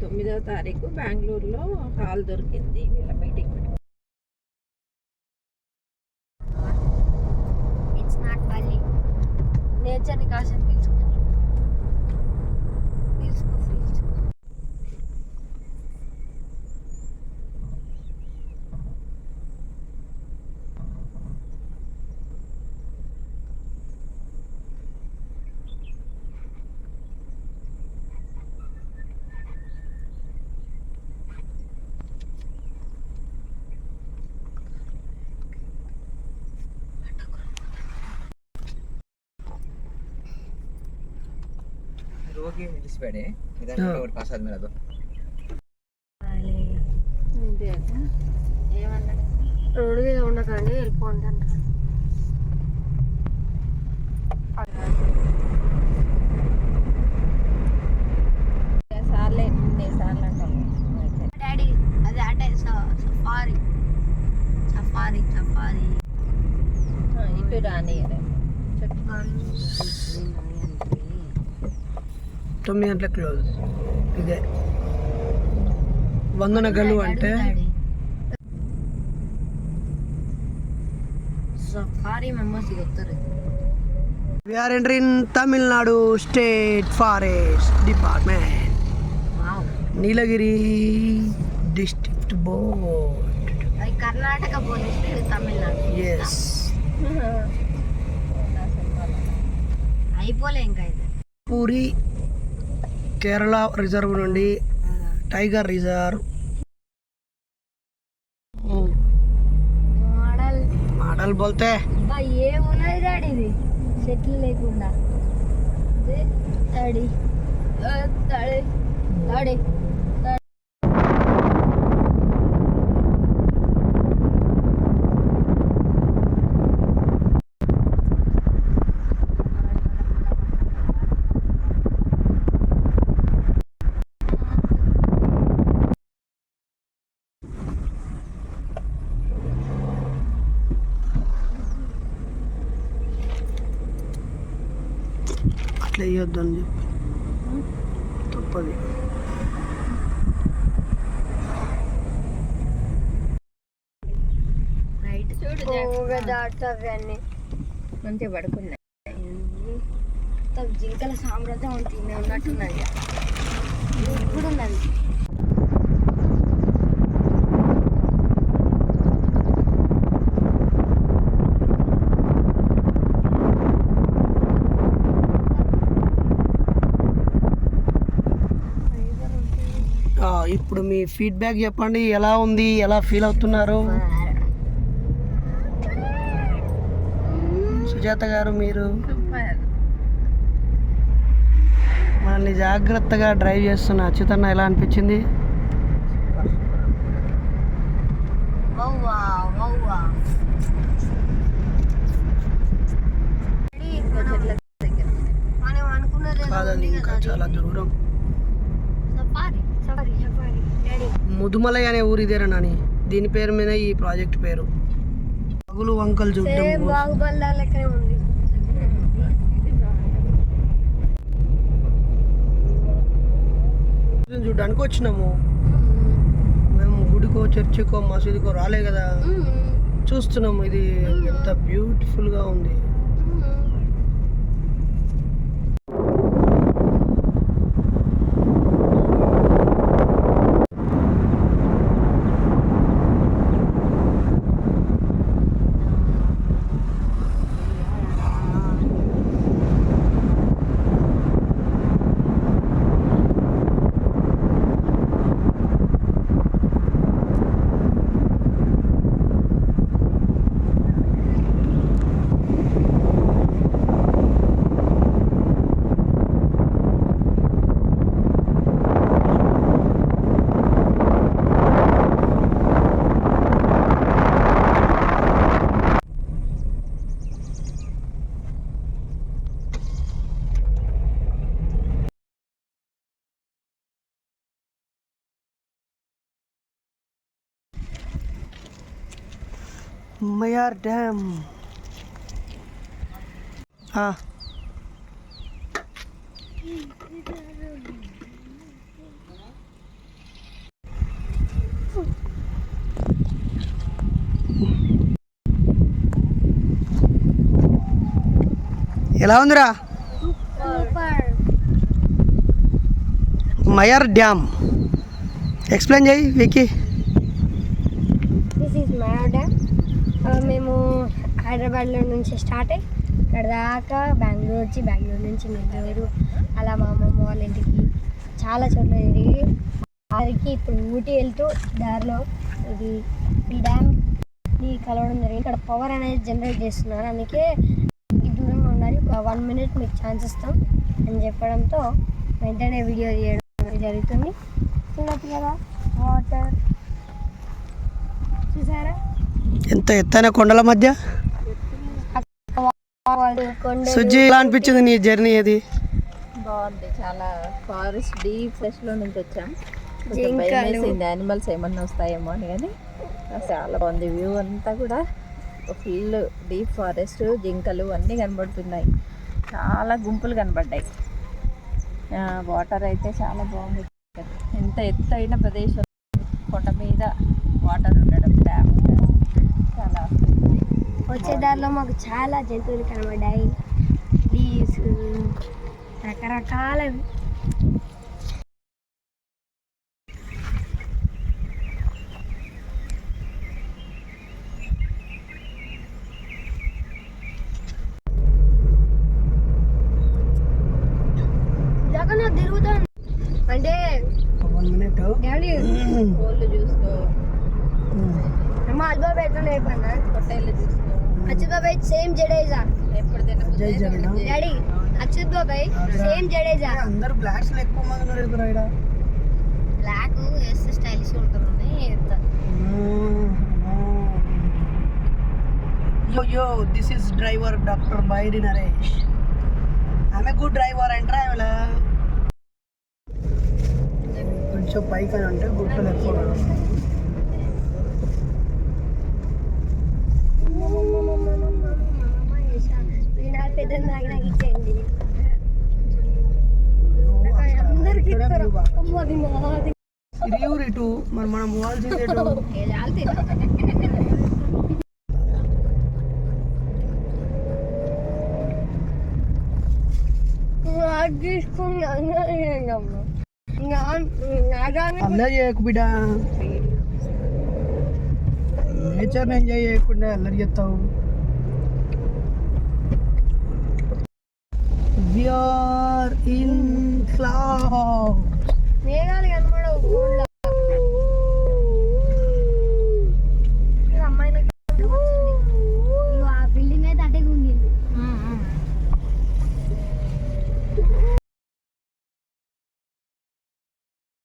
తొమ్మిదవ తారీఖు బెంగళూరులో హాల్ దొరికింది. వీళ్ళ మీటింగ్ ఇట్స్ నాట్ బల్లి నేచర్ని కాసేపు रोगी डिस्प्ले इधर रोड पास आदमी रहा तो ఏమన్నాడు రోడ్డు మీద ఉండకండి వెళ్ళిపోండి అంటాడు సార్లే ఎన్ని సార్లు అంటాము డాడీ అది అటే సఫారీ సఫారీ సఫారీ ఆ, ఇటు రాని తొమ్మిది గంటల క్లోజ్. ఇదే. వందన గల్లు అంటే? వస్తారు we are enter in Tamil Nadu state forest department Nilgiri district board Karnataka police Tamil Nadu. Yes అయిపోలే ఇంకా పూరి కేరళ రిజర్వ్ నుండి టైగర్ రిజర్వ్. మోడల్. బోల్తే. అబ్బా ఏమున్నది డాడీ ఇది? సెటిల్ లేకుండా. డాడీ. డాడీ. డాడీ. అట్లా వేయొద్దు అని చెప్పి. తప్పది. మంచిగా పడుకున్నాయి. జింకల సామ్రాజ్యం ఉంటుంది ఉన్నట్టున్నది. ఇప్పుడు ఉన్నది ఇప్పుడు మీ ఫీడ్బ్యాక్ చెప్పండి ఎలా ఉంది ఎలా ఫీల్ అవుతున్నారు? సుజాత గారు మీరు? మనల్ని జాగ్రత్తగా డ్రైవ్ చేస్తున్న అచ్యుతన్న ఎలా అనిపించింది? కాదండి ఇంకా చాలా దూరం. ముదుమలై అనే ఊరు ఇదేరా నాని. దీని పేరు మీద ఈ ప్రాజెక్ట్ పేరు. పగులు వంకలు చూడడం ఉంది? చూడడానికి వచ్చినాము. మేము గుడికో చర్చికో మసీదుకో రాలే కదా. చూస్తున్నాము ఇది ఎంత బ్యూటిఫుల్గా Meyer Dam. Ah. Hello, Andra. Super. Dam. Explain, Jai, Vicky. మేము హైదరాబాద్లో నుంచి స్టార్ట్ అయ్యి ఇక్కడ దాకా బెంగళూరు వచ్చి బెంగళూరు నుంచి నెల్లూరు అలా మా అమ్మమ్మ వాళ్ళ ఇంటికి చాలా చోట్ల తిరిగి వారికి ఇప్పుడు ఊటీ వెళ్తూ దారిలో ఇది ఈ డ్యామ్ని కలవడం జరిగింది. ఇక్కడ పవర్ అనేది జనరేట్ చేస్తున్నారు. అందుకే ఈ దూరంగా ఉండాలి ఒక వన్ మినిట్ మీకు ఛాన్స్ ఇస్తాం అని చెప్పడంతో వెంటనే వీడియో తీయడం జరుగుతుంది. చూడొచ్చు కదా వాటర్ చూసారా? ఎంత ఎత్తైన కొండల మధ్య? సుజ్జి ఎలా అనిపించింది నీ జర్నీ ఏది బాగుంది చాలా ఫారెస్ట్ డీప్ ఫ్రెష్లో నుంచి వచ్చాం. వేసింది. యానిమల్స్ ఏమన్నా వస్తాయేమో అని కానీ చాలా బాగుంది వ్యూ అంతా కూడా. ఫుల్ డీప్ ఫారెస్ట్ జింకలు అన్నీ కనబడుతున్నాయి. చాలా గుంపులు కనబడ్డాయి. వాటర్ అయితే చాలా బాగుంది. ఎంత ఎత్తైన ప్రదేశం. కొండ మీద వాటర్ ఉండడం డ్యామ్ వచ్చే దారిలో మాకు చాలా జంతువులు కనబడ్డాయి. డీస్ రకరకాలవి అంటే కోళ్ళు చూసుకో అమ్మ అల్బాబ్ ఎట్లా నేర్పన్నా పొట్టేళ్ళు చూసుకో అచ్యుత్ బాబాయ్ సేమ్ జడేజా. డాడీ అచ్యుత్ బాబాయ్ సేమ్ జడేజా. అందరు బ్లాక్స్ ఎక్కువ మంది ఉన్నారు ఇక్కడ. బ్లాక్ వేస్తే స్టైలిష్ ఉంటుందని yo yo this is driver doctor Bairi Naresh. ఆమె గుడ్ డ్రైవర్ అంటారా ఆమెలా కొంచెం పైకి అని అంటే గుట్టలు ఎక్కువ మాది ఇరియూరు ఇటు మరి మనం పోవాల్సింది ఇటు నాకు తీసుకున్నాను అల్లరి చేయకు బిడ్డ నేచర్ ఎంజాయ్ చేయకుండా అల్లరి చేస్తావు We are in cloud.